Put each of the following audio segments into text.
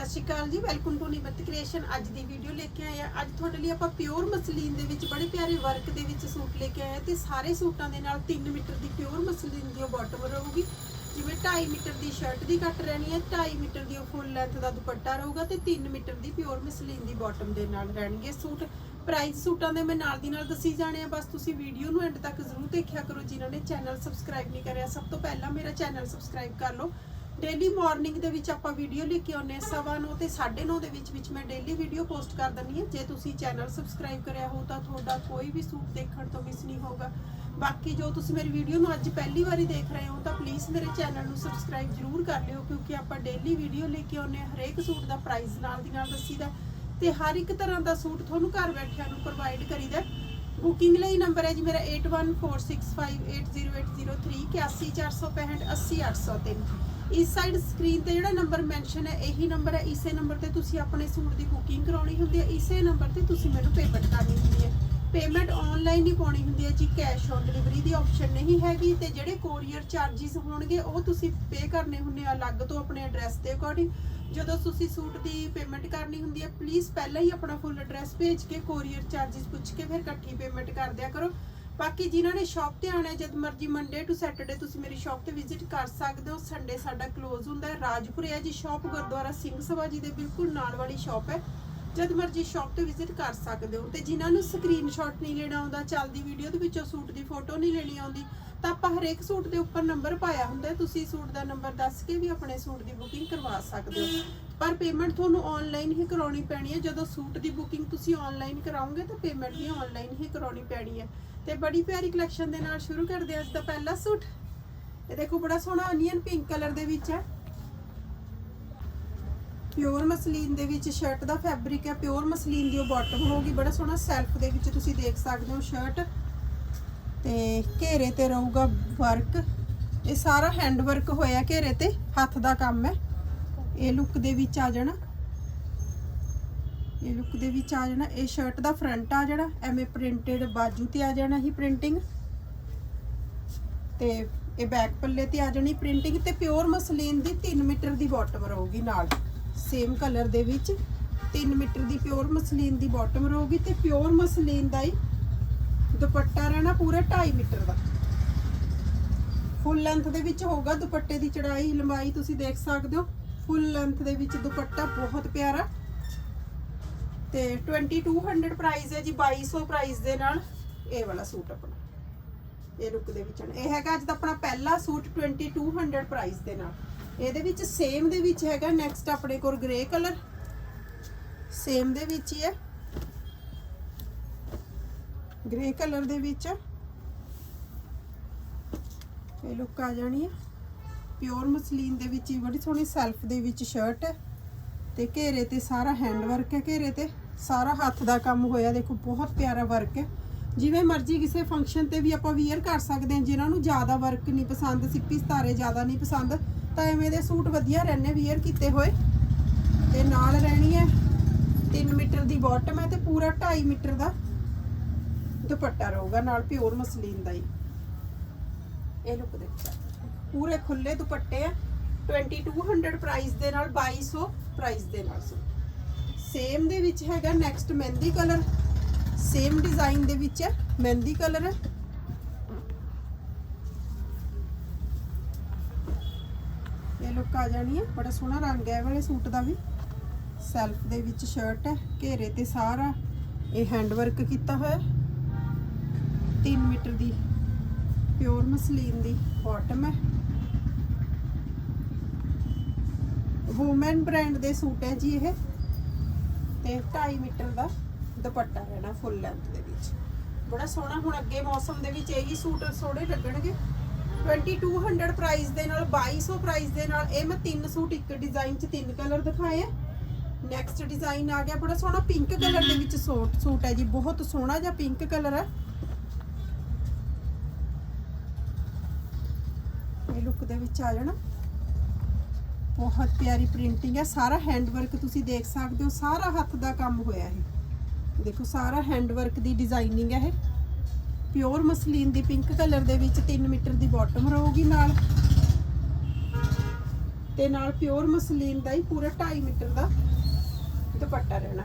ਸਤਿ ਸ਼੍ਰੀ ਅਕਾਲ ਜੀ welcome to Nimrat creation ਅੱਜ ਦੀ ਵੀਡੀਓ ਲੈ ਕੇ ਆਏ ਆ ਅੱਜ ਤੁਹਾਡੇ ਲਈ ਆਪਾਂ ਪਿਓਰ ਮਸਲੀਨ ਦੇ ਵਿੱਚ, ਬੜੇ ਪਿਆਰੇ ਵਰਕ ਦੇ ਵਿੱਚ ਸੂਟ ਲੈ ਕੇ ਆਏ ਆ ਤੇ ਸਾਰੇ ਸੂਟਾਂ ਦੇ ਨਾਲ 3 ਮੀਟਰ ਦੀ ਪਿਓਰ ਮਸਲੀਨ ਦੀ ਬਾਟਮ ਰਹੂਗੀ। ਜਿਵੇਂ 2.5 ਮੀਟਰ ਦੀ ਸ਼ਰਟ ਦੀ ਕੱਟ ਰਹਿਣੀ ਹੈ 2.5 ਮੀਟਰ ਦੀ ਫੁੱਲ ਲੈਂਥ ਦਾ ਦੁਪੱਟਾ ਰਹੂਗਾ ਤੇ 3 ਮੀਟਰ ਦੀ ਪਿਓਰ ਮਸਲੀਨ ਦੀ ਬਾਟਮ ਦੇ ਨਾਲ ਰਹਿਣਗੇ ਸੂਟ। ਪ੍ਰਾਈਸ ਸੂਟਾਂ ਦੇ ਮੈਂ ਨਾਲ ਦੀ ਨਾਲ ਦੱਸੀ ਜਾਣੇ ਆ। ਬਸ ਤੁਸੀਂ ਵੀਡੀਓ ਨੂੰ ਐਂਡ ਤੱਕ ਜ਼ਰੂਰ ਦੇਖਿਆ ਕਰੋ। ਜਿਨ੍ਹਾਂ ਨੇ ਚੈਨਲ ਸਬਸਕ੍ਰਾਈਬ ਨਹੀਂ ਕਰਿਆ, ਸਭ ਤੋਂ ਪਹਿਲਾਂ ਮੇਰਾ ਚੈਨਲ ਸਬਸਕ੍ਰਾਈਬ ਕਰ ਲਓ। ਡੇਲੀ ਮਾਰਨਿੰਗ ਦੇ ਵਿੱਚ ਆਪਾਂ ਵੀਡੀਓ ਲੈ ਕੇ ਆਉਂਦੇ ਹਾਂ, ਸਵਾ ਨੌ ਤੇ 9:30 ਦੇ ਵਿੱਚ ਵਿੱਚ ਮੈਂ ਡੇਲੀ ਵੀਡੀਓ ਪੋਸਟ ਕਰ ਦਿੰਦੀ ਹਾਂ। ਜੇ ਤੁਸੀਂ ਚੈਨਲ ਸਬਸਕ੍ਰਾਈਬ ਕਰਿਆ ਹੋ ਤਾਂ ਤੁਹਾਡਾ ਕੋਈ ਵੀ ਸੂਟ ਦੇਖਣ ਤੋਂ ਮਿਸ ਨਹੀਂ ਹੋਊਗਾ। ਬਾਕੀ ਜੋ ਤੁਸੀਂ ਮੇਰੀ ਵੀਡੀਓ ਨੂੰ ਅੱਜ ਪਹਿਲੀ ਵਾਰੀ ਦੇਖ ਰਹੇ ਹੋ ਤਾਂ ਪਲੀਜ਼ ਮੇਰੇ ਚੈਨਲ ਨੂੰ ਸਬਸਕ੍ਰਾਈਬ ਜ਼ਰੂਰ ਕਰ ਲਿਓ, ਕਿਉਂਕਿ ਆਪਾਂ ਡੇਲੀ ਵੀਡੀਓ ਲੈ ਕੇ ਆਉਂਦੇ ਹਾਂ, ਹਰੇਕ ਸੂਟ ਦਾ ਪ੍ਰਾਈਸ ਨਾਲ ਦੀ ਨਾਲ ਦੱਸੀਦਾ ਤੇ ਹਰ ਇੱਕ ਤਰ੍ਹਾਂ ਦਾ ਸੂਟ ਤੁਹਾਨੂੰ ਘਰ ਬੈਠਿਆਂ ਨੂੰ ਪ੍ਰੋਵਾਈਡ ਕਰੀਦਾ ਬੁਕਿੰਗ ਲਈ ਨੰਬਰ ਹੈ ਜੀ ਮੇਰਾ 8146580803 81465 80803 ਇਸ ਸਾਈਡ ਸਕਰੀਨ ਤੇ ਜਿਹੜਾ ਨੰਬਰ ਮੈਂਸ਼ਨ ਹੈ, ਇਹੀ ਨੰਬਰ ਹੈ। ਇਸੇ ਨੰਬਰ ਤੇ ਤੁਸੀਂ ਆਪਣੇ ਸੂਟ ਦੀ ਬੁਕਿੰਗ ਕਰਾਉਣੀ ਹੁੰਦੀ ਹੈ। ਇਸੇ ਨੰਬਰ ਤੇ ਤੁਸੀਂ ਮੈਨੂੰ ਪੇਮੈਂਟ ਕਰਨੀ ਹੁੰਦੀ ਹੈ। ਪੇਮੈਂਟ ਆਨਲਾਈਨ ਹੀ ਪਾਉਣੀ ਹੁੰਦੀ ਹੈ ਜੀ ਕੈਸ਼ ਔਨ ਡਿਲੀਵਰੀ ਦੀ ਆਪਸ਼ਨ ਨਹੀਂ ਹੈਗੀ ਤੇ ਜਿਹੜੇ ਕੋਰੀਅਰ ਚਾਰजेस ਹੋਣਗੇ, ਉਹ ਤੁਸੀਂ ਪੇ ਕਰਨੇ ਹੁੰਦੇ ਆ ਅਲੱਗ ਤੋਂ ਆਪਣੇ ਐਡਰੈਸ ਦੇ ਅਕੋਰਡਿੰਗ ਜਦੋਂ ਤੁਸੀਂ ਸੂਟ ਦੀ ਪੇਮੈਂਟ ਕਰਨੀ ਹੁੰਦੀ ਹੈ ਪਲੀਜ਼ ਪਹਿਲਾਂ ਹੀ ਆਪਣਾ ਫੁੱਲ ਐਡਰੈਸ ਭੇਜ ਕੇ ਕੋਰੀਅਰ ਚਾਰजेस ਪੁੱਛ ਕੇ ਫਿਰ ਇਕੱਠੀ ਪੇਮੈਂਟ ਕਰ ਦਿਆ ਕਰੋ। ਬਾਕੀ ਜਿਨ੍ਹਾਂ ਨੇ ਸ਼ਾਪ ਤੇ ਆਣਾ ਹੈ, ਜਦ ਮਰਜ਼ੀ ਮੰਡੇ ਟੂ ਸੈਟਰਡੇ ਤੁਸੀਂ ਮੇਰੀ ਸ਼ਾਪ ਤੇ ਵਿਜ਼ਿਟ ਕਰ ਸਕਦੇ ਹੋ। ਸੰਡੇ ਸਾਡਾ ਕਲੋਜ਼ ਹੁੰਦਾ ਹੈ, ਰਾਜਪੁਰੇ ਹੈ ਜੀ ਸ਼ਾਪ ਗੁਰਦੁਆਰਾ ਸਿੰਘ ਸਭਾ ਜੀ ਦੇ ਬਿਲਕੁਲ ਨਾਲ ਵਾਲੀ ਸ਼ਾਪ ਹੈ। ਜਦ ਮਰਜ਼ੀ ਸ਼ਾਪ ਤੇ ਵਿਜ਼ਿਟ ਕਰ ਸਕਦੇ ਹੋ। ਤੇ ਜਿਨ੍ਹਾਂ ਨੂੰ ਸਕਰੀਨਸ਼ਾਟ ਨਹੀਂ ਲੈਣਾ ਆਉਂਦਾ, ਚੱਲਦੀ ਵੀਡੀਓ ਦੇ ਵਿੱਚੋਂ ਸੂਟ ਦੀ ਫੋਟੋ ਨਹੀਂ ਲੈਣੀ ਆਉਂਦੀ ਤਾਂ ਆਪਾਂ ਹਰੇਕ ਸੂਟ ਦੇ ਉੱਪਰ ਨੰਬਰ ਪਾਇਆ ਹੁੰਦਾ ਤੁਸੀਂ ਸੂਟ ਦਾ ਨੰਬਰ ਦੱਸ ਕੇ ਵੀ ਆਪਣੇ ਸੂਟ ਦੀ ਬੁਕਿੰਗ ਕਰਵਾ ਸਕਦੇ ਹੋ। ਪਰ ਪੇਮੈਂਟ ਤੁਹਾਨੂੰ ਆਨਲਾਈਨ ਹੀ ਕਰਾਉਣੀ ਪੈਣੀ ਹੈ। ਜਦੋਂ ਸੂਟ ਦੀ ਬੁਕਿੰਗ ਤੁਸੀਂ ਆਨਲਾਈਨ ਕਰਾਓਗੇ ਤਾਂ ਪੇਮੈਂਟ ਵੀ ਆਨਲਾਈਨ ਹੀ ਕਰਾਉਣੀ ਪੈਣੀ ਹੈ। ਤੇ ਬੜੀ ਪਿਆਰੀ ਕਲੈਕਸ਼ਨ ਦੇ ਨਾਲ ਸ਼ੁਰੂ ਕਰਦੇ ਹਾਂ ਅੱਜ ਦਾ ਪਹਿਲਾ ਸੂਟ। ਇਹ ਦੇਖੋ ਬੜਾ ਸੋਹਣਾ ਅਨੀਅਨ ਪਿੰਕ ਕਲਰ ਦੇ ਵਿੱਚ ਹੈ। ਪਿਓਰ ਮਸਲੀਨ ਦੇ ਵਿੱਚ ਸ਼ਰਟ ਦਾ ਫੈਬਰਿਕ ਹੈ। ਪਿਓਰ ਮਸਲੀਨ ਦੀ ਉਹ ਬਾਟਮ ਹੋਊਗੀ। ਬੜਾ ਸੋਹਣਾ ਸੈਲਫ ਦੇ ਵਿੱਚ ਤੁਸੀਂ ਦੇਖ ਸਕਦੇ ਹੋ ਸ਼ਰਟ ਤੇ ਘੇਰੇ ਤੇ ਰਹੂਗਾ ਵਰਕ ਇਹ ਸਾਰਾ ਹੈਂਡ ਵਰਕ ਹੋਇਆ ਘੇਰੇ ਤੇ, ਹੱਥ ਦਾ ਕੰਮ ਹੈ। ਇਹ ਲੁੱਕ ਦੇ ਵਿੱਚ ਆ ਜਾਣਾ। ਇਹ ਲੁੱਕ ਦੇ ਵਿੱਚ ਆ ਜਾਣਾ। ਇਹ ਸ਼ਰਟ ਦਾ ਫਰੰਟ ਆ ਜਾਣਾ। ਐਵੇਂ ਪ੍ਰਿੰਟਡ ਬਾਜੂ ਤੇ ਆ ਜਾਣਾ ਹੀ ਪ੍ਰਿੰਟਿੰਗ ਤੇ ਇਹ ਬੈਕ ਪੱਲੇ ਤੇ ਆ ਜਾਣੀ ਪ੍ਰਿੰਟਿੰਗ ਤੇ ਪਿਓਰ ਮਸਲੀਨ ਦੀ 3 ਮੀਟਰ ਦੀ ਬਾਟਮ ਰਹੂਗੀ ਨਾਲ। ਸੇਮ ਕਲਰ ਦੇ ਵਿੱਚ 3 ਮੀਟਰ ਦੀ ਪਿਓਰ ਮਸਲੀਨ ਦੀ ਬਾਟਮ ਰਹੂਗੀ ਤੇ ਪਿਓਰ ਮਸਲੀਨ ਦਾ ਹੀ ਦੁਪੱਟਾ ਰਹਿਣਾ ਪੂਰਾ 2.5 ਮੀਟਰ ਦਾ। ਫੁੱਲ ਲੈਂਥ ਦੇ ਵਿੱਚ ਹੋਊਗਾ ਦੁਪੱਟੇ ਦੀ ਚੜਾਈ, ਲੰਬਾਈ ਤੁਸੀਂ ਦੇਖ ਸਕਦੇ ਹੋ। ਫੁੱਲ ਲੈਂਥ ਦੇ ਵਿੱਚ ਦੁਪੱਟਾ ਬਹੁਤ ਪਿਆਰਾ। ਤੇ 2200 ਪ੍ਰਾਈਸ ਹੈ ਜੀ 2200 ਪ੍ਰਾਈਸ ਦੇ ਨਾਲ ਇਹ ਵਾਲਾ ਸੂਟ ਆਪਣਾ। ਇਹ ਲੁੱਕ ਦੇ ਵਿੱਚ ਇਹ ਹੈਗਾ ਅੱਜ ਦਾ ਆਪਣਾ ਪਹਿਲਾ ਸੂਟ 2200 ਪ੍ਰਾਈਸ ਦੇ ਨਾਲ। ਇਹਦੇ ਵਿੱਚ ਸੇਮ ਦੇ ਵਿੱਚ ਹੈਗਾ ਨੈਕਸਟ ਆਪਣੇ ਕੋਲ ਗ੍ਰੇ ਕਲਰ ਸੇਮ ਦੇ ਵਿੱਚ ਹੀ ਹੈ। ਗ੍ਰੇ ਕਲਰ ਦੇ ਵਿੱਚ। ਇਹ ਲੁੱਕ ਆ ਜਾਣੀ ਹੈ ਪਿਓਰ ਮਸਲੀਨ ਦੇ ਵਿੱਚ ਹੀ ਬੜੀ ਸੋਹਣੀ ਸੈਲਫ ਦੇ ਵਿੱਚ ਸ਼ਰਟ ਹੈ ਤੇ ਘੇਰੇ ਤੇ ਸਾਰਾ ਹੈਂਡ ਵਰਕ ਹੈ ਘੇਰੇ ਤੇ। ਸਾਰਾ ਹੱਥ ਦਾ ਕੰਮ ਹੋਇਆ, ਦੇਖੋ ਬਹੁਤ ਪਿਆਰਾ ਵਰਕ ਹੈ। ਜਿਵੇਂ ਮਰਜ਼ੀ ਕਿਸੇ ਫੰਕਸ਼ਨ ਤੇ ਵੀ ਆਪਾਂ ਵੀਅਰ ਕਰ ਸਕਦੇ ਹਾਂ, ਜਿਨ੍ਹਾਂ ਨੂੰ ਜ਼ਿਆਦਾ ਵਰਕ ਨਹੀਂ ਪਸੰਦ, ਸਿੱਪੀ ਸਤਾਰੇ ਜ਼ਿਆਦਾ ਨਹੀਂ ਪਸੰਦ, ਤਾਂ ਐਵੇਂ ਦੇ ਸੂਟ ਵਧੀਆ ਰਹਿੰਦੇ ਵੀਅਰ ਕੀਤੇ ਹੋਏ। ਤੇ ਨਾਲ ਰਹਿਣੀ ਹੈ 3 ਮੀਟਰ ਦੀ ਬਾਟਮ ਹੈ ਤੇ ਪੂਰਾ 2.5 ਮੀਟਰ ਦਾ। ਦੁਪੱਟਾ ਰਹੂਗਾ, ਨਾਲ ਪਿਓਰ ਮਸਲੀਨ ਦਾ ਹੀ। ਇਹ ਲੁੱਕ ਦੇਖੋ। ਪੂਰੇ ਖੁੱਲੇ ਦੁਪੱਟੇ ਆ। 2200 ਪ੍ਰਾਈਸ ਦੇ ਨਾਲ 2200 ਪ੍ਰਾਈਸ ਦੇ ਨਾਲ ਸੇਮ ਦੇ ਵਿੱਚ ਹੈਗਾ next mehndi colour same design ਦੇ ਵਿੱਚ ਹੈ, ਮਹਿੰਦੀ ਕਲਰ ਹੈ। ਇਹ ਲੁੱਕ ਆ ਜਾਣੀ ਹੈ। ਬੜਾ ਸੋਹਣਾ ਰੰਗ ਹੈ ਵਾਲੇ ਸੂਟ ਦਾ ਵੀ। ਸੈਲਫ ਦੇ ਵਿੱਚ ਸ਼ਰਟ ਹੈ, ਘੇਰੇ ਤੇ ਸਾਰਾ। ਇਹ ਹੈਂਡ ਵਰਕ ਕੀਤਾ ਹੋਇਆ 3 ਮੀਟਰ ਦੀ ਪਿਓਰ ਮਸਲੀਨ ਦੀ ਬਾਟਮ ਹੈ। ਵੂਮਨ ਬ੍ਰਾਂਡ ਦੇ ਸੂਟ ਹੈ ਜੀ ਇਹ ਤੇ 2.5 ਮੀਟਰ ਦਾ ਦੁਪੱਟਾ ਰਹਿਣਾ ਫੁੱਲ ਲੈਂਥ ਦੇ ਵਿੱਚ। ਬੜਾ ਸੋਹਣਾ ਹੁਣ ਅੱਗੇ ਮੌਸਮ ਦੇ ਵਿੱਚ ਇਹੀ ਸੂਟ ਸੋਹਣੇ ਲੱਗਣਗੇ। 2200 ਪ੍ਰਾਈਸ ਦੇ ਨਾਲ 2200 ਪ੍ਰਾਈਸ ਦੇ ਨਾਲ ਇਹ ਮੈਂ ਤਿੰਨ ਸੂਟ, ਇੱਕ ਡਿਜ਼ਾਈਨ 'ਚ ਤਿੰਨ ਕਲਰ ਦਿਖਾਏ ਆ। ਨੈਕਸਟ ਡਿਜ਼ਾਈਨ ਆ ਗਿਆ, ਬੜਾ ਸੋਹਣਾ ਪਿੰਕ ਕਲਰ ਦੇ ਵਿੱਚ ਸੂਟ ਸੂਟ ਹੈ ਜੀ, ਬਹੁਤ ਸੋਹਣਾ ਜਿਹਾ ਪਿੰਕ ਕਲਰ ਹੈ ਇਹ ਲੁੱਕ ਦੇ ਵਿੱਚ ਆ ਜਾਣਾ। ਬਹੁਤ ਪਿਆਰੀ ਪ੍ਰਿੰਟਿੰਗ ਹੈ। ਸਾਰਾ ਹੈਂਡਵਰਕ ਤੁਸੀਂ ਦੇਖ ਸਕਦੇ ਹੋ। ਸਾਰਾ ਹੱਥ ਦਾ ਕੰਮ ਹੋਇਆ ਇਹ। ਦੇਖੋ, ਸਾਰਾ ਹੈਂਡਵਰਕ ਦੀ ਡਿਜ਼ਾਈਨਿੰਗ ਹੈ ਇਹ। ਪਿਓਰ ਮਸਲੀਨ ਦੀ ਪਿੰਕ ਕਲਰ ਦੇ ਵਿੱਚ 3 ਮੀਟਰ ਦੀ ਬਾਟਮ ਰਹੂਗੀ ਨਾਲ। ਤੇ ਨਾਲ ਪਿਓਰ ਮਸਲੀਨ ਦਾ ਹੀ ਪੂਰਾ 2.5 ਮੀਟਰ ਦਾ ਦੁਪੱਟਾ ਰਹਿਣਾ।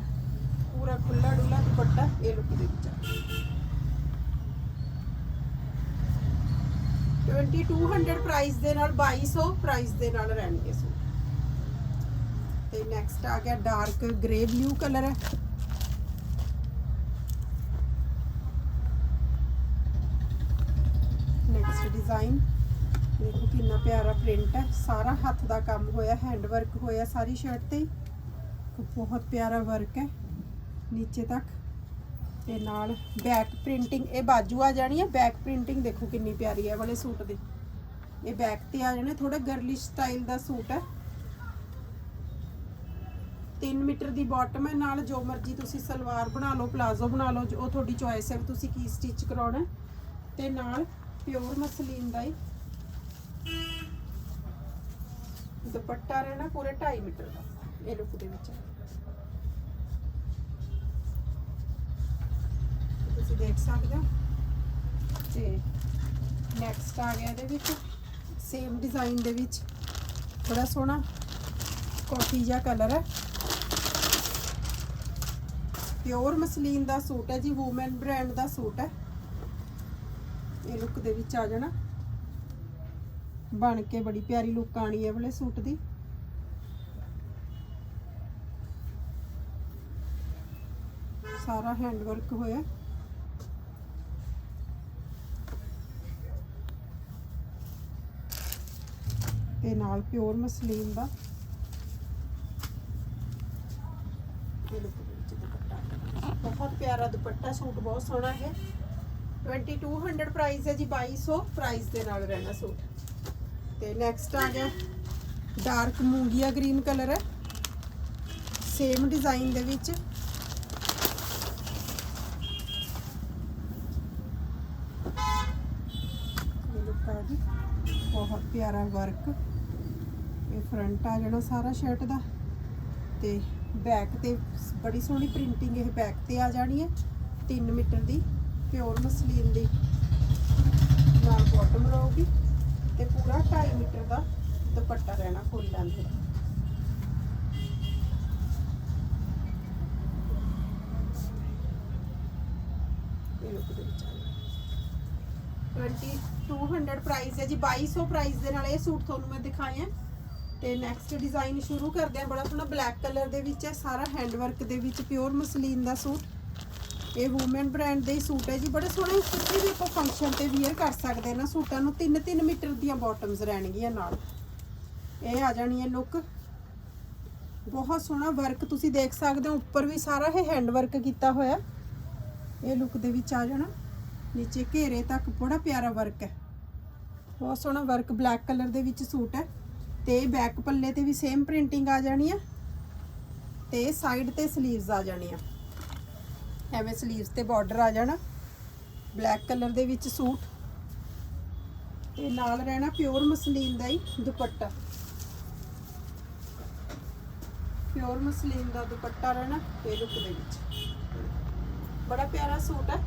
ਪੂਰਾ ਖੁੱਲਾ ਡੁੱਲਾ ਦੁਪੱਟਾ ਇਹ ਲੁੱਕ ਦੇ ਵਿੱਚ ਆ। 2200 ਪ੍ਰਾਈਸ ਦੇ ਨਾਲ 2200 ਪ੍ਰਾਈਸ ਦੇ ਨਾਲ ਰਹਿਣਗੇ ਸੂਟ। ਤੇ ਨੈਕਸਟ ਆ ਗਿਆ ਡਾਰਕ ਗ੍ਰੇ ਬਲੂ ਕਲਰ ਹੈ ਨੈਕਸਟ ਡਿਜ਼ਾਈਨ ਦੇਖੋ ਕਿੰਨਾ ਪਿਆਰਾ ਪ੍ਰਿੰਟ ਹੈ। ਸਾਰਾ ਹੱਥ ਦਾ ਕੰਮ ਹੋਇਆ ਹੈਂਡ ਵਰਕ ਹੋਇਆ ਸਾਰੀ ਸ਼ਰਟ ਤੇ। ਬਹੁਤ ਪਿਆਰਾ ਵਰਕ ਹੈ। ਨੀਚੇ ਤੱਕ। ਤੇ ਨਾਲ ਬੈਕ ਪ੍ਰਿੰਟਿੰਗ ਇਹ ਬਾਜੂ ਆ ਜਾਣੀ ਹੈ ਬੈਕ ਪ੍ਰਿੰਟਿੰਗ ਦੇਖੋ ਕਿੰਨੀ ਪਿਆਰੀ ਹੈ ਵਾਲੇ ਸੂਟ ਦੀ। ਇਹ ਬੈਕ ਤੇ ਆ ਜਾਣੇ ਥੋੜਾ ਗਰਲਿਸ਼ ਸਟਾਈਲ ਦਾ ਸੂਟ ਹੈ 3 ਮੀਟਰ ਦੀ ਬਾਟਮ ਹੈ ਨਾਲ ਜੋ ਮਰਜ਼ੀ ਤੁਸੀਂ ਸਲਵਾਰ ਬਣਾ ਲਓ ਪਲਾਜ਼ੋ ਬਣਾ ਲਓ ਉਹ ਤੁਹਾਡੀ ਚੋਇਸ ਹੈ ਵੀ ਤੁਸੀਂ ਕੀ ਸਟਿਚ ਕਰਾਉਣਾ। ਹੈ। ਤੇ ਨਾਲ ਪਿਓਰ ਮਸਲੀਨ ਦਾ ਹੀ ਦੁਪੱਟਾ ਰਹਿਣਾ ਪੂਰੇ 2.5 ਮੀਟਰ ਦਾ, ਇਹ ਲੁੱਕ ਦੇ ਵਿੱਚ। ਤੁਸੀਂ ਦੇਖ ਸਕਦੇ ਹੋ। ਤੇ ਨੈਕਸਟ ਆ ਗਿਆ ਇਹਦੇ ਵਿੱਚ। ਸੇਮ ਡਿਜ਼ਾਈਨ ਦੇ ਵਿੱਚ। ਬੜਾ ਸੋਹਣਾ ਕਾਫੀ ਜਿਹਾ ਕਲਰ ਹੈ। ਪਿਓਰ ਮਸਲੀਨ ਦਾ ਸੂਟ ਹੈ ਜੀ ਵੂਮਨ ਬ੍ਰਾਂਡ ਦਾ ਸੂਟ ਹੈ। ਇਹ ਲੁੱਕ ਦੇ ਵਿੱਚ ਆ ਜਾਣਾ। ਬਣ ਕੇ ਬੜੀ ਪਿਆਰੀ ਲੁੱਕ ਆਣੀ ਹੈ ਵਾਲੇ ਸੂਟ ਦੀ। ਸਾਰਾ ਹੈਂਡ ਵਰਕ ਹੋਇਆ। ਤੇ ਨਾਲ ਪਿਓਰ ਮਸਲੀਨ ਦਾ। ਇਹ ਲੁੱਕ ਦੇ ਵਿੱਚ ਦੁਪੱਟਾ। ਬਹੁਤ ਪਿਆਰਾ ਦੁਪੱਟਾ, ਸੂਟ ਬਹੁਤ ਸੋਹਣਾ ਹੈ। 2200 ਪ੍ਰਾਈਸ ਹੈ ਜੀ 2200 ਪ੍ਰਾਈਸ ਦੇ ਨਾਲ ਰਹਿਣਾ ਸੂਟ। ਤੇ ਨੈਕਸਟ ਆ ਗਿਆ ਡਾਰਕ ਮੂੰਗੀਆ ਗ੍ਰੀਨ ਕਲਰ ਹੈ। ਸੇਮ ਡਿਜ਼ਾਈਨ ਦੇ ਵਿੱਚ। ਇਹ ਲੁੱਕ ਆ ਜੀ, ਬਹੁਤ ਪਿਆਰਾ ਵਰਕ ਇਹ ਫਰੰਟ ਆ ਜਾਣਾ ਸਾਰਾ ਸ਼ਰਟ ਦਾ। ਤੇ ਬੈਕ ਤੇ ਬੜੀ ਸੋਹਣੀ ਪ੍ਰਿੰਟਿੰਗ ਇਹ ਬੈਕ ਤੇ ਆ ਜਾਣੀ ਹੈ 3 ਮੀਟਰ ਦੀ ਪਿਓਰ ਮਸਲੀਨ ਦੀ। ਨਾਲ ਬਾਟਮ ਰਹੂਗੀ ਤੇ ਪੂਰਾ 2.5 ਮੀਟਰ ਦਾ ਦੁਪੱਟਾ ਰਹਿਣਾ ਫੁੱਲ ਲੈਂਦੇ ਦਾ ਇਹ ਲੁੱਕ ਦੇ ਵਿੱਚ 2200 ਪ੍ਰਾਈਸ ਹੈ ਜੀ 2200 ਪ੍ਰਾਈਸ ਦੇ ਨਾਲ ਇਹ ਸੂਟ ਤੁਹਾਨੂੰ ਮੈਂ ਦਿਖਾਇਆ ਤੇ ਨੈਕਸਟ ਡਿਜ਼ਾਈਨ ਸ਼ੁਰੂ ਕਰਦੇ ਆ ਬੜਾ ਸੋਹਣਾ ਬਲੈਕ ਕਲਰ ਦੇ ਵਿੱਚ ਹੈ। ਸਾਰਾ ਹੈਂਡ ਵਰਕ ਦੇ ਵਿੱਚ ਪਿਓਰ ਮਸਲੀਨ ਦਾ ਸੂਟ। ਇਹ ਵੂਮਨ ਬ੍ਰਾਂਡ ਦੇ ਸੂਟ ਹੈ ਜੀ। ਬੜੇ ਸੋਹਣੇ ਕਿਸੇ ਵੀ ਆਪਾਂ ਫੰਕਸ਼ਨ ਤੇ ਵੀਅਰ ਕਰ ਸਕਦੇ ਨਾ। ਸੂਟਾਂ ਨੂੰ 3-3 ਮੀਟਰ ਦੀਆਂ ਬਾਟਮਸ ਰਹਿਣਗੀਆਂ ਨਾਲ। ਇਹ ਆ ਜਾਣੀ ਹੈ ਲੁੱਕ ਬਹੁਤ ਸੋਹਣਾ ਵਰਕ ਤੁਸੀਂ ਦੇਖ ਸਕਦੇ ਹੋ। ਉੱਪਰ ਵੀ ਸਾਰਾ ਇਹ ਹੈਂਡ ਵਰਕ ਕੀਤਾ ਹੋਇਆ। ਇਹ ਲੁੱਕ ਦੇ ਵਿੱਚ ਆ ਜਾਣਾ। ਨੀਚੇ ਘੇਰੇ ਤੱਕ ਬੜਾ ਪਿਆਰਾ ਵਰਕ ਹੈ। ਬਹੁਤ ਸੋਹਣਾ ਵਰਕ ਬਲੈਕ ਕਲਰ ਦੇ ਵਿੱਚ ਸੂਟ ਹੈ। ਤੇ ਬੈਕ ਪੱਲੇ ਤੇ ਵੀ ਸੇਮ ਪ੍ਰਿੰਟਿੰਗ ਆ ਜਾਣੀ ਆ ਤੇ ਸਾਈਡ ਤੇ 슬ੀਵਸ ਆ। ਜਾਣੀਆਂ ਐਵੇਂ 슬ੀਵਸ ਤੇ ਬਾਰਡਰ ਆ ਜਾਣਾ। ਬਲੈਕ ਕਲਰ ਦੇ ਵਿੱਚ ਸੂਟ। ਤੇ ਨਾਲ ਰਹਿਣਾ ਪਿਓਰ ਮਸਲੀਨ ਦਾ ਹੀ ਦੁਪੱਟਾ। ਪਿਓਰ ਮਸਲੀਨ ਦਾ ਦੁਪੱਟਾ ਰਹਿਣਾ ਇਹ ਲੁੱਕ ਦੇ ਵਿੱਚ। ਬੜਾ ਪਿਆਰਾ ਸੂਟ ਹੈ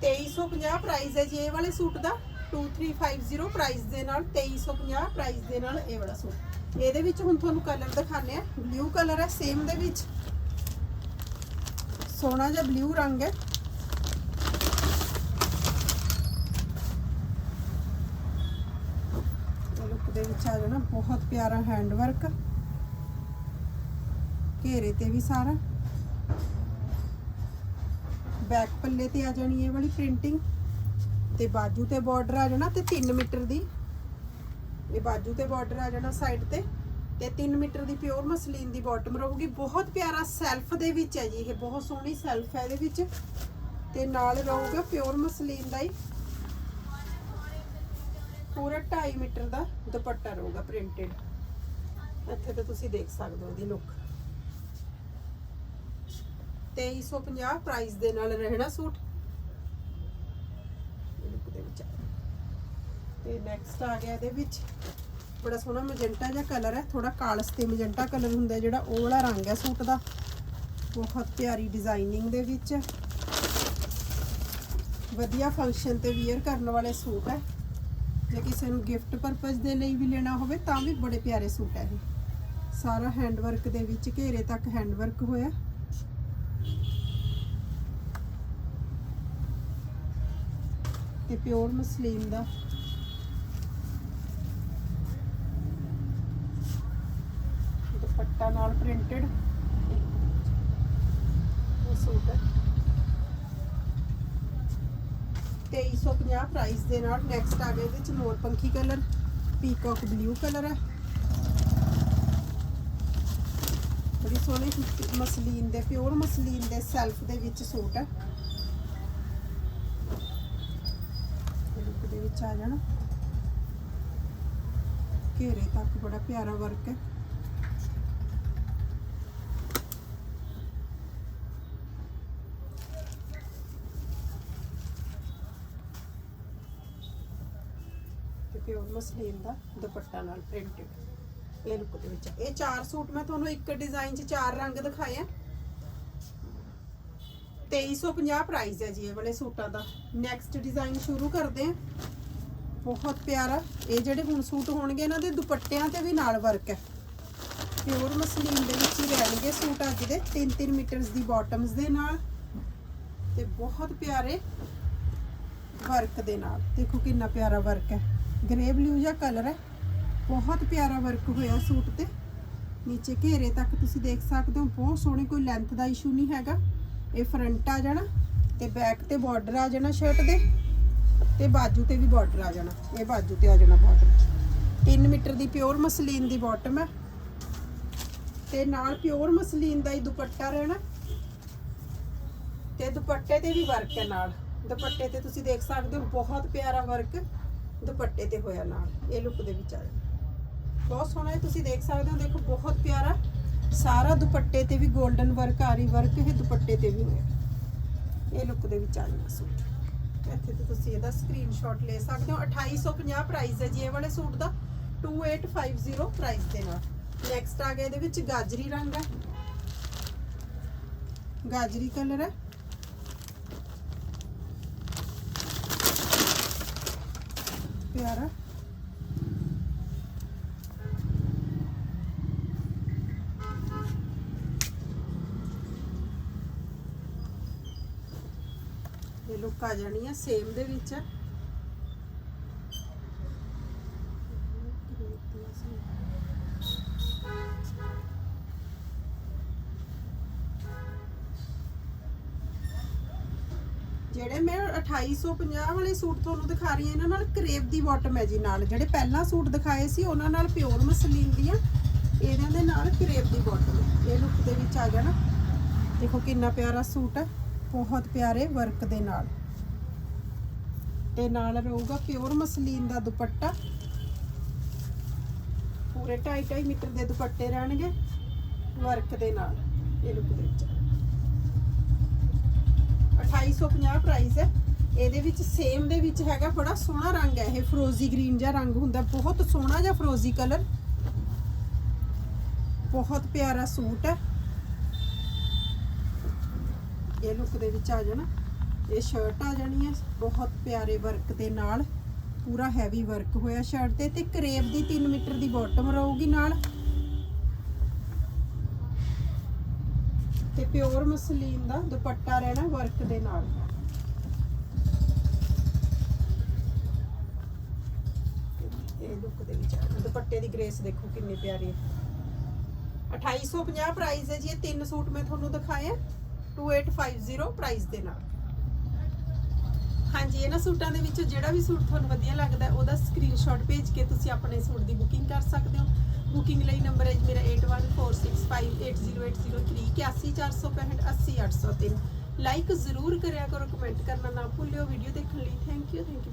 2350 ਪ੍ਰਾਈਸ ਹੈ ਜੀ ਇਹ ਵਾਲੇ ਸੂਟ ਦਾ। 2350 ਪ੍ਰਾਈਸ ਦੇ ਨਾਲ 2350 ਪ੍ਰਾਈਸ ਦੇ ਨਾਲ ਇਹ ਵਾਲਾ ਸੂਟ। ਇਹਦੇ ਵਿੱਚ ਹੁਣ ਤੁਹਾਨੂੰ ਕਲਰ ਦਿਖਾਣੇ ਆ ਬਲੂ ਕਲਰ ਹੈ ਸੇਮ ਦੇ ਵਿੱਚ। ਸੋਹਣਾ ਜਿਹਾ ਬਲੂ ਰੰਗ ਹੈ। ਦੇ ਵਿੱਚ ਆ ਜਾਣਾ ਬਹੁਤ ਪਿਆਰਾ ਹੈਂਡ ਵਰਕ ਘੇਰੇ ਤੇ ਵੀ ਸਾਰਾ। ਬੈਕ ਪੱਲੇ ਤੇ ਆ ਜਾਣੀ ਇਹ ਵਾਲੀ ਪ੍ਰਿੰਟਿੰਗ ਤੇ ਬਾਜੂ ਤੇ ਬਾਰਡਰ ਆ ਜਾਣਾ ਤੇ 3 ਮੀਟਰ ਦੀ। ਇਹ ਬਾਜੂ ਤੇ ਬਾਰਡਰ ਆ ਜਾਣਾ ਸਾਈਡ ਤੇ ਤੇ 3 ਮੀਟਰ ਦੀ ਪਿਓਰ ਮਸਲੀਨ ਦੀ ਬਾਟਮ ਰਹੂਗੀ। ਬਹੁਤ ਪਿਆਰਾ ਸੈਲਫ ਦੇ ਵਿੱਚ ਹੈ ਜੀ, ਇਹ ਬਹੁਤ ਸੋਹਣੀ ਸੈਲਫ ਹੈ ਇਹਦੇ ਵਿੱਚ। ਤੇ ਨਾਲ ਰਹੂਗਾ ਪਿਓਰ ਮਸਲੀਨ ਦਾ ਹੀ। ਪੂਰਾ 2.5 ਮੀਟਰ ਦਾ ਦੁਪੱਟਾ ਰਹੂਗਾ ਪ੍ਰਿੰਟਡ ਇੱਥੇ ਤੇ ਤੁਸੀਂ ਦੇਖ ਸਕਦੇ ਹੋ ਇਹਦੀ ਲੁੱਕ 2350 ਪ੍ਰਾਈਸ ਦੇ ਨਾਲ ਰਹਿਣਾ ਸੂਟ ਇਹ look ਦੇ ਵਿੱਚ ਆ। ਤੇ ਨੈਕਸਟ ਆ ਗਿਆ ਇਹਦੇ ਵਿੱਚ। ਬੜਾ ਸੋਹਣਾ ਮੈਜੈਂਟਾ ਜਿਹਾ ਕਲਰ ਹੈ ਥੋੜਾ ਕਾਲਸ ਤੇ ਮੈਜੈਂਟਾ ਕਲਰ ਹੁੰਦਾ ਜਿਹੜਾ, ਉਹ ਵਾਲਾ ਰੰਗ ਹੈ ਸੂਟ ਦਾ। ਬਹੁਤ ਪਿਆਰੀ ਡਿਜ਼ਾਈਨਿੰਗ ਦੇ ਵਿੱਚ। ਵਧੀਆ ਫੰਕਸ਼ਨ ਤੇ ਵੀਅਰ ਕਰਨ ਵਾਲੇ ਸੂਟ ਹੈ। ਜੇ ਕਿਸੇ ਨੂੰ ਗਿਫਟ ਪਰਪਸ ਦੇ ਲਈ ਵੀ ਲੈਣਾ ਹੋਵੇ, ਤਾਂ ਵੀ ਬੜੇ ਪਿਆਰੇ ਸੂਟ ਹੈ ਇਹ। ਸਾਰਾ ਹੈਂਡਵਰਕ ਦੇ ਵਿੱਚ, ਘੇਰੇ ਤੱਕ ਹੈਂਡਵਰਕ ਹੋਇਆ। ਤੇ ਪਿਓਰ ਮਸਲੀਨ ਦਾ ਦੁਪੱਟਾ ਨਾਲ ਪ੍ਰਿੰਟਡ ਇਹ ਸੂਟ ਹੈ। 2350 ਪ੍ਰਾਈਸ ਦੇ ਨਾਲ ਨੈਕਸਟ ਆ ਗਿਆ ਇਹਦੇ ਵਿੱਚ ਮੋਰ ਪੰਖੀ ਕਲਰ ਪੀਕਾਕ ਬਲੂ ਕਲਰ ਹੈ। ਬੜੀ ਸੋਹਣੀ ਮਸਲੀਨ ਦੇ ਪਿਓਰ ਮਸਲੀਨ ਦੇ ਸੈਲਫ ਦੇ ਵਿੱਚ ਸੂਟ ਹੈ। ਦੇ ਵਿੱਚ ਆ ਜਾਣਾ। ਘੇਰੇ ਤੱਕ ਬੜਾ ਪਿਆਰਾ ਵਰਕ ਹੈ। ਪਿਓਰ ਮਸਲੀਨ ਦਾ ਦੁਪੱਟਾ ਨਾਲ ਪ੍ਰਿੰਟਡ ਇਹ ਲੁੱਕ ਦੇ ਵਿੱਚ ਇਹ ਚਾਰ ਸੂਟ ਮੈਂ ਤੁਹਾਨੂੰ ਇੱਕ ਡਿਜ਼ਾਈਨ 'ਚ ਚਾਰ ਰੰਗ ਦਿਖਾਏ ਆ। 2350 ਪ੍ਰਾਈਸ ਹੈ ਜੀ ਇਹ ਵਾਲੇ ਸੂਟਾਂ ਦਾ। ਨੈਕਸਟ ਡਿਜ਼ਾਈਨ ਸ਼ੁਰੂ ਕਰਦੇ ਆ। ਬਹੁਤ ਪਿਆਰਾ। ਇਹ ਜਿਹੜੇ ਹੁਣ ਸੂਟ ਹੋਣਗੇ, ਇਹਨਾਂ ਦੇ ਦੁਪੱਟਿਆਂ ਤੇ ਵੀ ਨਾਲ ਵਰਕ ਹੈ ਪਿਓਰ ਮਸਲੀਨ ਦੇ ਵਿੱਚ ਹੀ ਰਹਿਣਗੇ ਸੂਟ ਅੱਜ ਦੇ। 3-3 ਮੀਟਰਸ ਦੀ ਬਾਟਮਸ ਦੇ ਨਾਲ ਤੇ ਬਹੁਤ ਪਿਆਰੇ ਵਰਕ ਦੇ ਨਾਲ। ਦੇਖੋ ਕਿੰਨਾ ਪਿਆਰਾ ਵਰਕ ਹੈ ਗ੍ਰੇ ਬਲੂ ਜਿਹਾ ਕਲਰ ਹੈ। ਬਹੁਤ ਪਿਆਰਾ ਵਰਕ ਹੋਇਆ ਸੂਟ ਤੇ। ਨੀਚੇ ਘੇਰੇ ਤੱਕ ਤੁਸੀਂ ਦੇਖ ਸਕਦੇ ਹੋ, ਬਹੁਤ ਸੋਹਣੇ, ਕੋਈ ਲੈਂਥ ਦਾ ਇਸ਼ੂ ਨਹੀਂ ਹੈਗਾ। ਇਹ ਫਰੰਟ ਆ ਜਾਣਾ ਤੇ ਬੈਕ ਤੇ ਬਾਰਡਰ ਆ ਜਾਣਾ ਸ਼ਰਟ ਦੇ ਤੇ ਬਾਜੂ ਤੇ ਵੀ ਬਾਰਡਰ ਆ ਜਾਣਾ। ਇਹ ਬਾਜੂ ਤੇ ਆ ਜਾਣਾ ਬਾਰਡਰ 3 ਮੀਟਰ ਦੀ ਪਿਓਰ ਮਸਲੀਨ ਦੀ ਬਾਟਮ ਹੈ। ਤੇ ਨਾਲ ਪਿਓਰ ਮਸਲੀਨ ਦਾ ਹੀ ਦੁਪੱਟਾ ਰਹਿਣਾ। ਤੇ ਦੁਪੱਟੇ ਤੇ ਵੀ ਵਰਕ ਹੈ ਨਾਲ। ਦੁਪੱਟੇ ਤੇ ਤੁਸੀਂ ਦੇਖ ਸਕਦੇ ਹੋ, ਬਹੁਤ ਪਿਆਰਾ ਵਰਕ ਦੁਪੱਟੇ ਤੇ ਹੋਇਆ ਨਾਲ, ਇਹ ਲੁੱਕ ਦੇ ਵਿੱਚ ਆ ਜਾਣਾ ਬਹੁਤ ਸੋਹਣਾ ਹੈ, ਤੁਸੀਂ ਦੇਖ ਸਕਦੇ ਹੋ, ਦੇਖੋ ਬਹੁਤ ਪਿਆਰਾ। ਸਾਰਾ ਦੁਪੱਟੇ ਤੇ ਵੀ 골ਡਨ ਵਰਕ ਆਰੀ ਵਰਕ ਇਹ ਦੁਪੱਟੇ ਤੇ ਵੀ ਹੋਇਆ। ਇਹ ਲੁੱਕ ਦੇ ਵਿੱਚ ਆ ਜਾਣਾ ਸੂਟ। ਇੱਥੇ ਤੇ ਤੁਸੀਂ ਇਹਦਾ ਸਕਰੀਨਸ਼ਾਟ ਲੈ ਸਕਦੇ ਹੋ। 2850 ਪ੍ਰਾਈਸ ਹੈ ਜੀ, ਇਹ ਵਾਲੇ ਸੂਟ ਦਾ। 2850 ਪ੍ਰਾਈਸ ਦੇ ਨਾਲ। ਨੈਕਸਟ ਆ ਗਿਆ ਇਹਦੇ ਵਿੱਚ ਗਾਜਰੀ ਰੰਗ ਹੈ। ਗਾਜਰੀ ਕਲਰ ਹੈ। ਪਿਆਰਾ। ਇਹ ਲੁੱਕ ਆ ਜਾਣੀ ਆ ਸੇਮ ਦੇ ਵਿੱਚ। ਜਿਹੜੇ ਮੈਂ 2850 ਵਾਲੇ ਸੂਟ ਤੁਹਾਨੂੰ ਦਿਖਾ ਰਹੀ ਹਾਂ। ਇਹਨਾਂ ਨਾਲ ਕਰੇਪ ਦੀ ਬਾਟਮ ਹੈ ਜੀ ਨਾਲ। ਜਿਹੜੇ ਪਹਿਲਾਂ ਸੂਟ ਦਿਖਾਏ ਸੀ, ਉਹਨਾਂ ਨਾਲ ਪਿਓਰ ਮਸਲੀਨ ਦੀਆਂ, ਇਹਨਾਂ ਦੇ ਨਾਲ ਕਰੇਪ ਦੀ ਬਾਟਮ ਇਹ ਲੁੱਕ ਦੇ ਵਿੱਚ ਆ ਗਿਆ ਨਾ। ਦੇਖੋ ਕਿੰਨਾ ਪਿਆਰਾ ਸੂਟ ਹੈ। ਬਹੁਤ ਪਿਆਰੇ ਵਰਕ ਦੇ ਨਾਲ। ਤੇ ਨਾਲ ਰਹੂਗਾ ਪਿਓਰ ਮਸਲੀਨ ਦਾ ਦੁਪੱਟਾ। ਪੂਰੇ 2.5 ਮੀਟਰ ਦੇ ਦੁਪੱਟੇ ਰਹਿਣਗੇ ਵਰਕ ਦੇ ਨਾਲ, ਇਹ ਲੁੱਕ ਦੇ ਵਿੱਚ। 2850 ਪ੍ਰਾਈਸ ਹੈ। ਇਹਦੇ ਵਿੱਚ ਸੇਮ ਦੇ ਵਿੱਚ ਹੈਗਾ ਬੜਾ ਸੋਹਣਾ ਰੰਗ ਹੈ ਇਹ ਫਰੋਜ਼ੀ ਗ੍ਰੀਨ ਜਿਹਾ ਰੰਗ ਹੁੰਦਾ, ਬਹੁਤ ਸੋਹਣਾ ਜਿਹਾ ਫਰੋਜ਼ੀ ਕਲਰ। ਬਹੁਤ ਪਿਆਰਾ ਸੂਟ ਹੈ। ਇਹ ਲੁੱਕ ਦੇ ਵਿੱਚ ਆ ਜਾਣਾ। ਇਹ ਸ਼ਰਟ ਆ ਜਾਣੀ ਹੈ, ਬਹੁਤ ਪਿਆਰੇ ਵਰਕ ਦੇ ਨਾਲ। ਪੂਰਾ ਹੈਵੀ ਵਰਕ ਹੋਇਆ ਸ਼ਰਟ ਤੇ ਤੇ ਕਰੇਪ ਦੀ 3 ਮੀਟਰ ਦੀ ਬਾਟਮ ਰਹੂਗੀ ਨਾਲ। ਤੇ ਪਿਓਰ ਮਸਲੀਨ ਦਾ ਦੁਪੱਟਾ ਰਹਿਣਾ ਵਰਕ ਦੇ ਨਾਲ ਇਹ ਲੁੱਕ ਦੇ ਵਿੱਚ ਆ। ਦੁਪੱਟੇ ਦੀ ਗ੍ਰੇਸ ਦੇਖੋ ਕਿੰਨੀ ਪਿਆਰੀ ਹੈ। 2850 ਪ੍ਰਾਈਸ ਹੈ ਜੀ, ਇਹ ਤਿੰਨ ਸੂਟ ਮੈਂ ਤੁਹਾਨੂੰ ਦਿਖਾਏ 2850 ਪ੍ਰਾਈਸ ਦੇ ਨਾਲ। ਹਾਂਜੀ, ਇਹਨਾਂ ਸੂਟਾਂ ਦੇ ਵਿੱਚੋਂ ਜਿਹੜਾ ਵੀ ਸੂਟ ਤੁਹਾਨੂੰ ਵਧੀਆ ਲੱਗਦਾ ਉਹਦਾ ਸਕਰੀਨਸ਼ਾਟ ਭੇਜ ਕੇ ਤੁਸੀਂ ਆਪਣੇ ਸੂਟ ਦੀ ਬੁਕਿੰਗ ਕਰ ਸਕਦੇ ਹੋ। ਬੁਕਿੰਗ ਲਈ ਨੰਬਰ ਹੈ ਜੀ ਮੇਰਾ 8146580803 81465 ਲਾਈਕ ਜ਼ਰੂਰ ਕਰਿਆ ਕਰੋ ਕਮੈਂਟ ਕਰਨਾ ਨਾ ਭੁੱਲਿਓ। ਵੀਡੀਓ ਦੇਖਣ ਲਈ ਥੈਂਕ ਯੂ ਥੈਂਕ ਯੂ